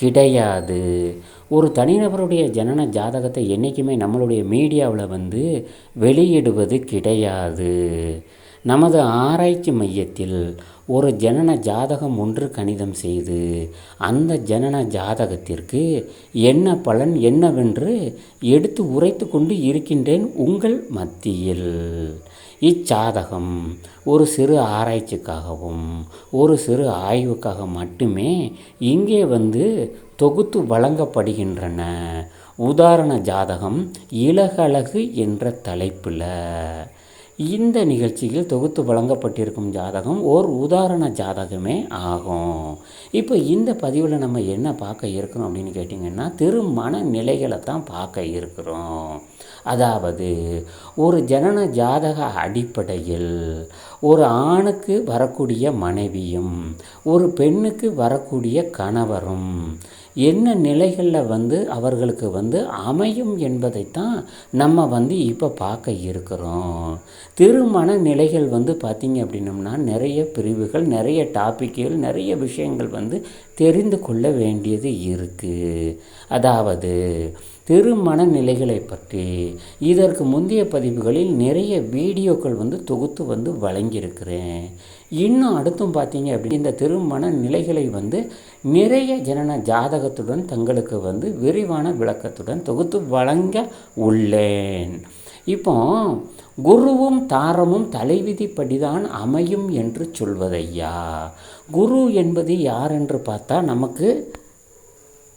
கிடையாது. ஒரு தனிநபருடைய ஜனன ஜாதகத்தை என்றைக்குமே நம்மளுடைய மீடியாவில் வந்து வெளியிடுவது கிடையாது. நமது ஆராய்ச்சி மையத்தில் ஒரு ஜனன ஜாதகம் ஒன்று கணிதம் செய்து அந்த ஜனன ஜாதகத்திற்கு என்ன பலன் என்னவென்று எடுத்து உரைத்து கொண்டு இருக்கின்றேன் உங்கள் மத்தியில். இச்சாதகம் ஒரு சிறு ஆராய்ச்சிக்காகவும் ஒரு சிறு ஆய்வுக்காக மட்டுமே இங்கே வந்து தொகுத்து வழங்கப்படுகின்றன. உதாரண ஜாதகம் இலகழகு என்ற தலைப்பில். இந்த நிகழ்ச்சியில் தொகுத்து வழங்கப்பட்டிருக்கும் ஜாதகம் ஓர் உதாரண ஜாதகமே ஆகும். இப்போ இந்த பதிவில் நம்ம என்ன பார்க்க இருக்கிறோம் அப்படின்னு கேட்டிங்கன்னா திருமண நிலைகளை தான் பார்க்க இருக்கிறோம். அதாவது ஒரு ஜனன ஜாதக அடிப்படையில் ஒரு ஆணுக்கு வரக்கூடிய மனைவியும் ஒரு பெண்ணுக்கு வரக்கூடிய கணவரும் என்ன நிலைகளில் வந்து அவர்களுக்கு வந்து அமையும் என்பதைத்தான் நம்ம வந்து இப்போ பார்க்க இருக்கிறோம். திருமண நிலைகள் வந்து பார்த்திங்க அப்படின்னம்னா நிறைய பிரிவுகள் நிறைய டாப்பிக்குகள் நிறைய விஷயங்கள் வந்து தெரிந்து கொள்ள வேண்டியது இருக்குது அதாவது திருமண நிலைகளை பற்றி. இதற்கு முந்தைய பதிவுகளில் நிறைய வீடியோக்கள் வந்து தொகுத்து வந்து வழங்கியிருக்கிறேன். இன்னும் அடுத்தும் பார்த்தீங்க அப்படி இந்த திருமண நிலைகளை வந்து நிறைய ஜனன ஜாதகத்துடன் தங்களுக்கு வந்து விரிவான விளக்கத்துடன் தொகுத்து வழங்க உள்ளேன். இப்போ குருவும் தாரமும் தலைவிதிப்படிதான் அமையும் என்று சொல்வதையா? குரு என்பது யார் என்று பார்த்தா நமக்கு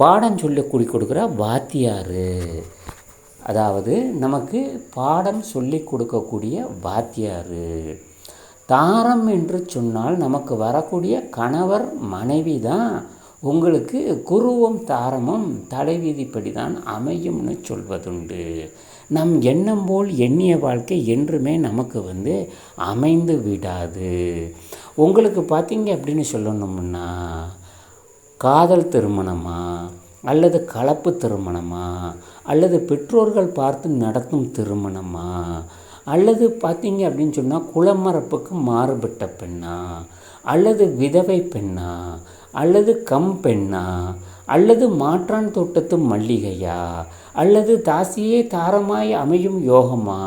பாடம் சொல்லி கூடி கொடுக்குற வாத்தியார். அதாவது நமக்கு பாடம் சொல்லி கொடுக்கக்கூடிய வாத்தியார். தாரம் என்று சொன்னால் நமக்கு வரக்கூடிய கணவர் மனைவி தான் உங்களுக்கு குருவும் தாரமும் தலைவிதிப்படி தான் அமையும்னு சொல்வதுண்டு. நம் எண்ணம் போல் எண்ணிய வாழ்க்கை என்றுமே நமக்கு வந்து அமைந்து விடாது. உங்களுக்கு பார்த்தீங்க அப்படின்னு சொல்லணும்னா காதல் திருமணமா? அல்லது கலப்பு திருமணமா? அல்லது பெற்றோர்கள் பார்த்து நடத்தும் திருமணமா? அல்லது பார்த்தீங்க அப்படின்னு சொன்னால் குளமரப்புக்கு மாறுபட்ட பெண்ணா? அல்லது விதவை பெண்ணா? அல்லது கம் பெண்ணா? அல்லது மாற்றான் தோட்டத்து மல்லிகையா? அல்லது தாசியே தாரமாய் அமையும் யோகமா?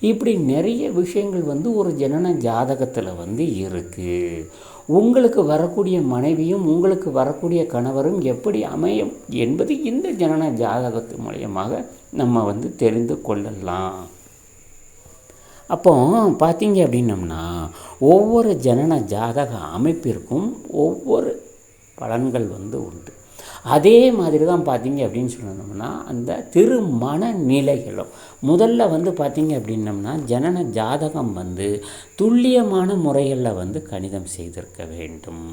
இப்படி நிறைய விஷயங்கள் வந்து ஒரு ஜனன ஜாதகத்தில் வந்து இருக்குது உங்களுக்கு வரக்கூடிய மனைவியும் உங்களுக்கு வரக்கூடிய கணவரும் எப்படி அமையும் என்பது இந்த ஜனன ஜாதகத்து மூலியமாக நம்ம வந்து தெரிந்து கொள்ளலாம். அப்போ பார்த்தீங்க அப்படின்னம்னா ஒவ்வொரு ஜனன ஜாதக அமைப்பிற்கும் ஒவ்வொரு பலன்கள் வந்து உண்டு. அதே மாதிரி தான் பார்த்தீங்க அப்படின்னு சொன்னோம்னா அந்த திருமண நிலைகளும் முதல்ல வந்து பார்த்தீங்க அப்படின்னம்னா ஜனன ஜாதகம் வந்து துல்லியமான முறைகளில் வந்து கணிதம் செய்திருக்க வேண்டும்.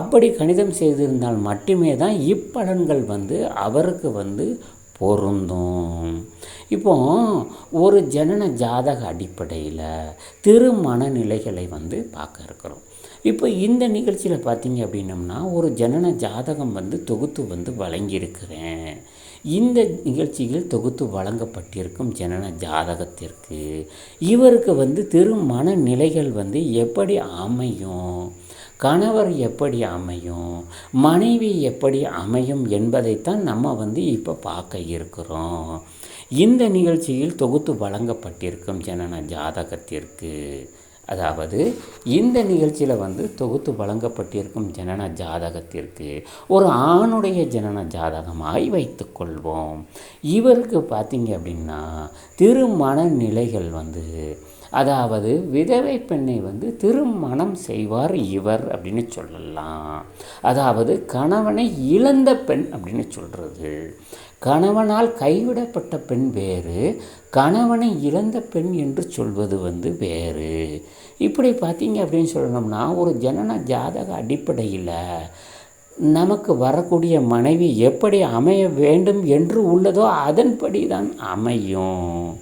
அப்படி கணிதம் செய்திருந்தால் மட்டுமே தான் இப்பலன்கள் வந்து அவருக்கு வந்து பொருந்தும். இப்போ ஒரு ஜனன ஜாதக அடிப்படையில் திருமண நிலைகளை வந்து பார்க்க இருக்கிறோம். இப்போ இந்த நிகழ்ச்சியில் பார்த்தீங்க அப்படின்னம்னா ஒரு ஜனன ஜாதகம் வந்து தொகுத்து வந்து வழங்கியிருக்கிறேன். இந்த நிகழ்ச்சியில் தொகுத்து வழங்கப்பட்டிருக்கும் ஜனன ஜாதகத்திற்கு இவருக்கு வந்து திருமண நிலைகள் வந்து எப்படி அமையும்? கணவர் எப்படி அமையும் மனைவி எப்படி அமையும் என்பதைத்தான் நம்ம வந்து இப்போ பார்க்க இருக்கிறோம். இந்த நிகழ்ச்சியில் தொகுத்து வழங்கப்பட்டிருக்கும் ஜனன ஜாதகத்திற்கு அதாவது இந்த நிகழ்ச்சியில் வந்து தொகுத்து வழங்கப்பட்டிருக்கும் ஜனன ஜாதகத்திற்கு ஒரு ஆணுடைய ஜனன ஜாதகமாய் வைத்துக்கொள்வோம் இவருக்கு பார்த்தீங்க அப்படின்னா திருமண நிலைகள் வந்து அதாவது விதவை பெண்ணை வந்து திருமணம் செய்வார் இவர் அப்படின்னு சொல்லலாம். அதாவது கணவனை இழந்த பெண் அப்படின்னு சொல்கிறது கணவனால் கைவிடப்பட்ட பெண் வேறு கணவனை இழந்த பெண் என்று சொல்வது வந்து வேறு. இப்படி பார்த்தீங்க அப்படின்னு சொல்லணும்னா ஒரு ஜனன ஜாதக அடிப்படையில் நமக்கு வரக்கூடிய மனைவி எப்படி அமைய வேண்டும் என்று உள்ளதோ அதன்படி தான் அமையும்.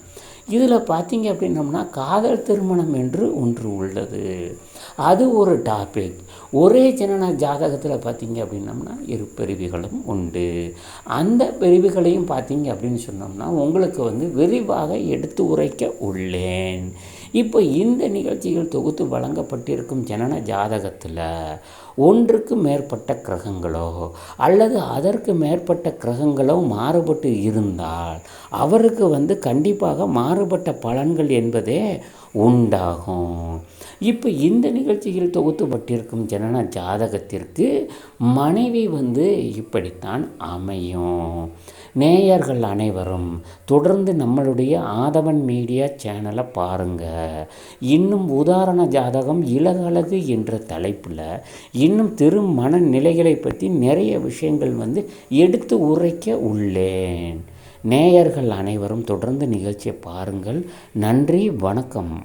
இதில் பார்த்தீங்க அப்படின்னம்னா காதல் திருமணம் என்று ஒன்று உள்ளது. அது ஒரு டாபிக் ஒரே ஜனன ஜாதகத்தில் பார்த்தீங்க அப்படின்னம்னா இரு பிரிவுகளும் உண்டு. அந்த பிரிவுகளையும் பார்த்தீங்க அப்படின்னு சொன்னோம்னா உங்களுக்கு வந்து விரிவாக எடுத்து உரைக்க உள்ளேன். இப்போ இந்த நிகழ்ச்சிகள் தொகுத்து வழங்கப்பட்டிருக்கும் ஜனன ஜாதகத்தில் ஒன்றுக்கு மேற்பட்ட கிரகங்களோ அல்லது அதற்கு மேற்பட்ட கிரகங்களோ மாறுபட்டு இருந்தால் அவருக்கு வந்து கண்டிப்பாக மாறுபட்ட பலன்கள் என்பதே உண்டாகும். இப்போ இந்த நிகழ்ச்சியில் தொகுத்துப்பட்டிருக்கும் ஜனன ஜாதகத்திற்கு மனைவி வந்து இப்படித்தான் அமையும். நேயர்கள் அனைவரும் தொடர்ந்து நம்மளுடைய ஆதவன் மீடியா சேனலை பாருங்கள் இன்னும் உதாரண ஜாதகம் இலகழகு என்ற தலைப்பில் இன்னும் திருமண நிலைகளை பற்றி நிறைய விஷயங்கள் வந்து எடுத்து உரைக்க உள்ளேன். நேயர்கள் அனைவரும் தொடர்ந்து நிகழ்ச்சியை பாருங்கள். நன்றி வணக்கம்.